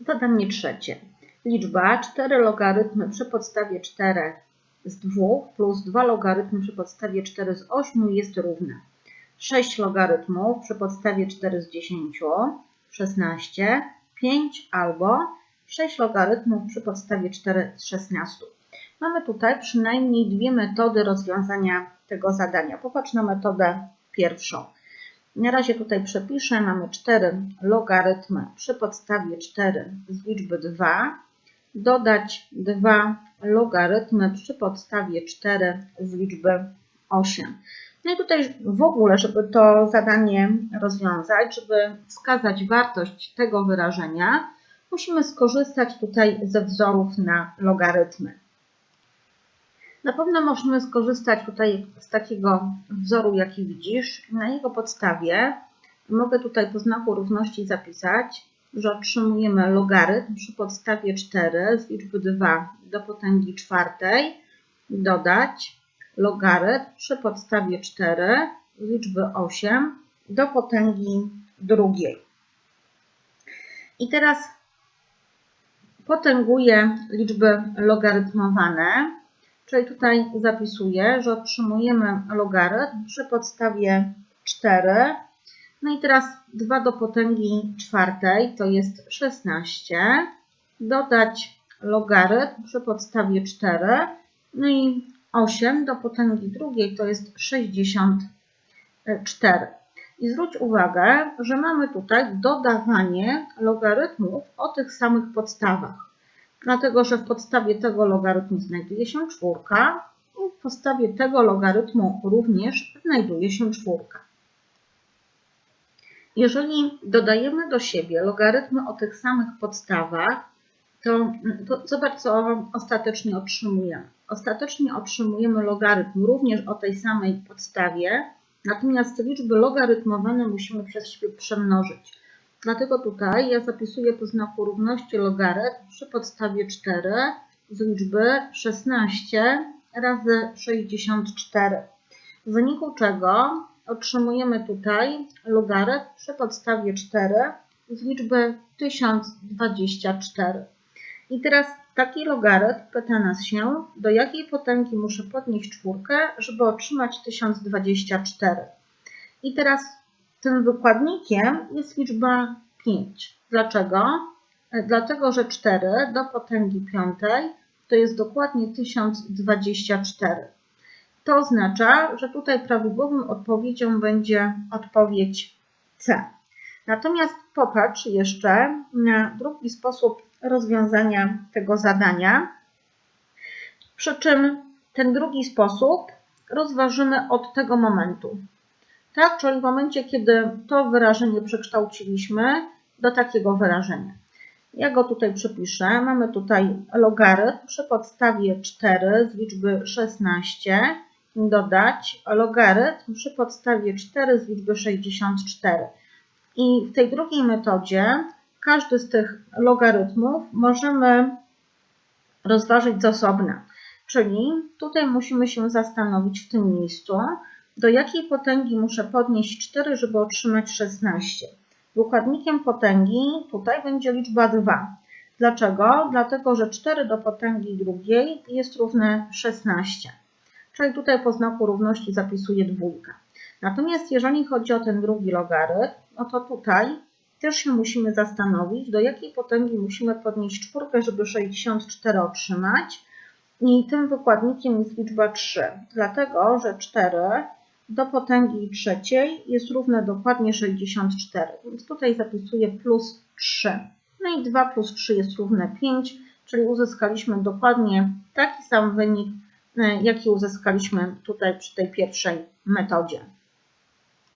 Zadanie trzecie. Liczba 4 logarytmy przy podstawie 4 z 2 plus 2 logarytmy przy podstawie 4 z 8 jest równa. 6 logarytmów przy podstawie 4 z 10, 16, 5 albo 6 logarytmów przy podstawie 4 z 16. Mamy tutaj przynajmniej dwie metody rozwiązania tego zadania. Popatrz na metodę pierwszą. Na razie tutaj przepiszę, mamy 4 logarytmy przy podstawie 4 z liczby 2, dodać 2 logarytmy przy podstawie 4 z liczby 8. No i tutaj w ogóle, żeby to zadanie rozwiązać, żeby wskazać wartość tego wyrażenia, musimy skorzystać tutaj ze wzorów na logarytmy. Na pewno możemy skorzystać tutaj z takiego wzoru, jaki widzisz. Na jego podstawie mogę tutaj po znaku równości zapisać, że otrzymujemy logarytm przy podstawie 4 z liczby 2 do potęgi czwartej dodać logarytm przy podstawie 4 z liczby 8 do potęgi drugiej. I teraz potęguję liczby logarytmowane Czyli tutaj zapisuję, że otrzymujemy logarytm przy podstawie 4. No i teraz 2 do potęgi czwartej to jest 16. Dodać logarytm przy podstawie 4. No i 8 do potęgi drugiej to jest 64. I zwróć uwagę, że mamy tutaj dodawanie logarytmów o tych samych podstawach dlatego że w podstawie tego logarytmu znajduje się czwórka i w podstawie tego logarytmu również znajduje się czwórka. Jeżeli dodajemy do siebie logarytmy o tych samych podstawach, to, to zobacz, co ostatecznie otrzymujemy. Ostatecznie otrzymujemy logarytm również o tej samej podstawie, natomiast liczby logarytmowane musimy przez siebie przemnożyć. Dlatego tutaj ja zapisuję po znaku równości logarytm przy podstawie 4 z liczby 16 razy 64. W wyniku czego otrzymujemy tutaj logarytm przy podstawie 4 z liczby 1024. I teraz taki logarytm pyta nas się, do jakiej potęgi muszę podnieść czwórkę, żeby otrzymać 1024. I teraz tym wykładnikiem jest liczba 5. Dlaczego? Dlatego, że 4 do potęgi piątej to jest dokładnie 1024. To oznacza, że tutaj prawidłową odpowiedzią będzie odpowiedź C. Natomiast popatrz jeszcze na drugi sposób rozwiązania tego zadania, przy czym ten drugi sposób rozważymy od tego momentu tak? Czyli w momencie, kiedy to wyrażenie przekształciliśmy do takiego wyrażenia. Ja go tutaj przepiszę. Mamy tutaj logarytm przy podstawie 4 z liczby 16 dodać logarytm przy podstawie 4 z liczby 64. I w tej drugiej metodzie każdy z tych logarytmów możemy rozważyć z osobna. Czyli tutaj musimy się zastanowić w tym miejscu, do jakiej potęgi muszę podnieść 4, żeby otrzymać 16? Dwukładnikiem potęgi tutaj będzie liczba 2. Dlaczego? Dlatego, że 4 do potęgi drugiej jest równe 16. Czyli tutaj po znaku równości zapisuję dwójkę. Natomiast jeżeli chodzi o ten drugi logarytm, no to tutaj też się musimy zastanowić, do jakiej potęgi musimy podnieść czwórkę, żeby 64 otrzymać. I tym wykładnikiem jest liczba 3, dlatego że 4 do potęgi trzeciej jest równe dokładnie 64. Więc tutaj zapisuję plus 3. No i 2 plus 3 jest równe 5, czyli uzyskaliśmy dokładnie taki sam wynik, e, jaki uzyskaliśmy tutaj przy tej pierwszej metodzie.